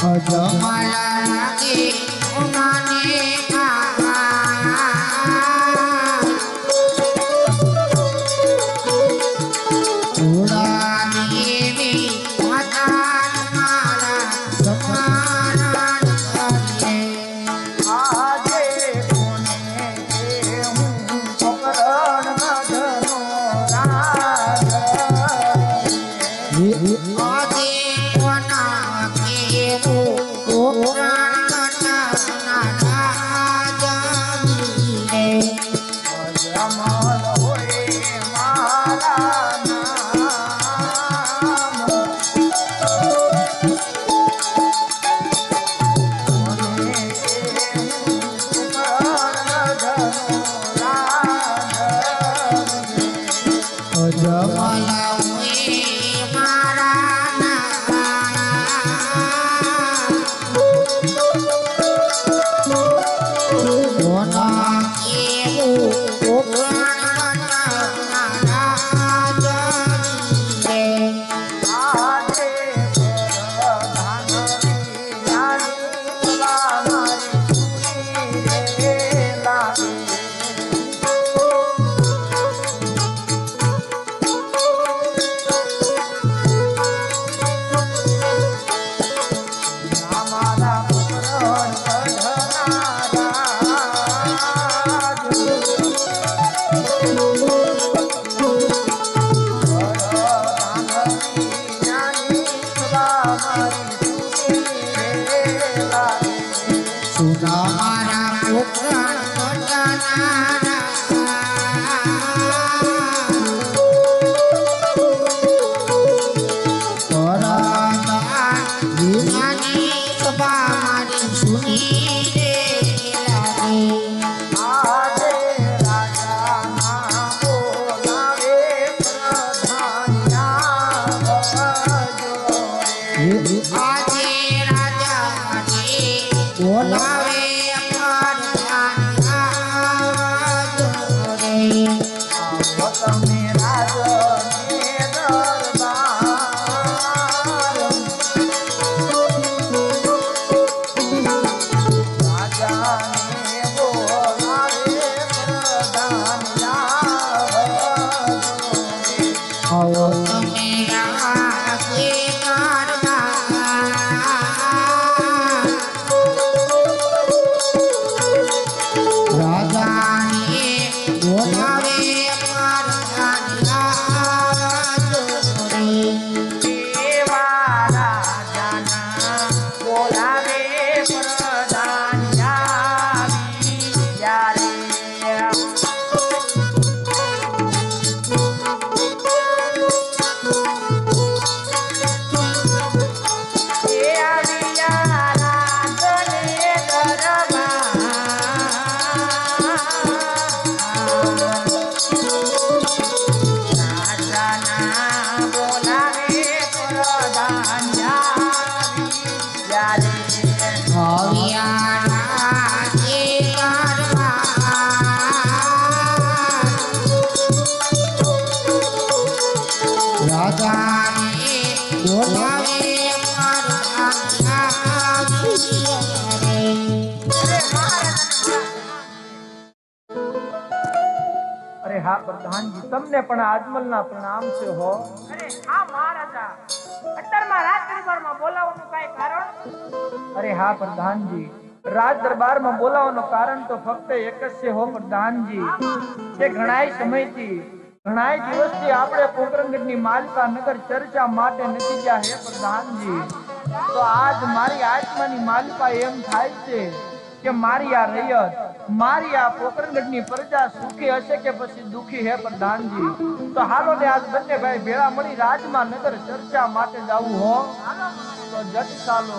Oh, my God. અરે હા પ્રધાનજી તમને પણ આજમલના પ્રણામ છે હો. અરે હા મહારાજા. અત્યારમાં રાજ દરબારમાં બોલાવવાનું કાંઈ કારણ? અરે હા પ્રધાનજી રાજ દરબારમાં બોલાવવાનું કારણ તો ફક્ત એક જ છે હો પ્રધાનજી. કે ઘણાય સમયથી ઘણાય દિવસથી આપણે પોકરણગઢની માલિકા નગર ચર્ચા માટે નથી ગયા હે પ્રધાનજી. તો આજ મારી આત્માની માલિકા એમ થાય છે કે મારી આ રૈયત મારી આ પોકરણગઢની પ્રજા સુખી હશે કે પછી દુખી હે પ્રધાનજી તો હાલો ને આજ બંને ભાઈ ભેળા મળી રાજમાં નગર ચર્ચા માટે જવું હો. તો જટ ચાલો.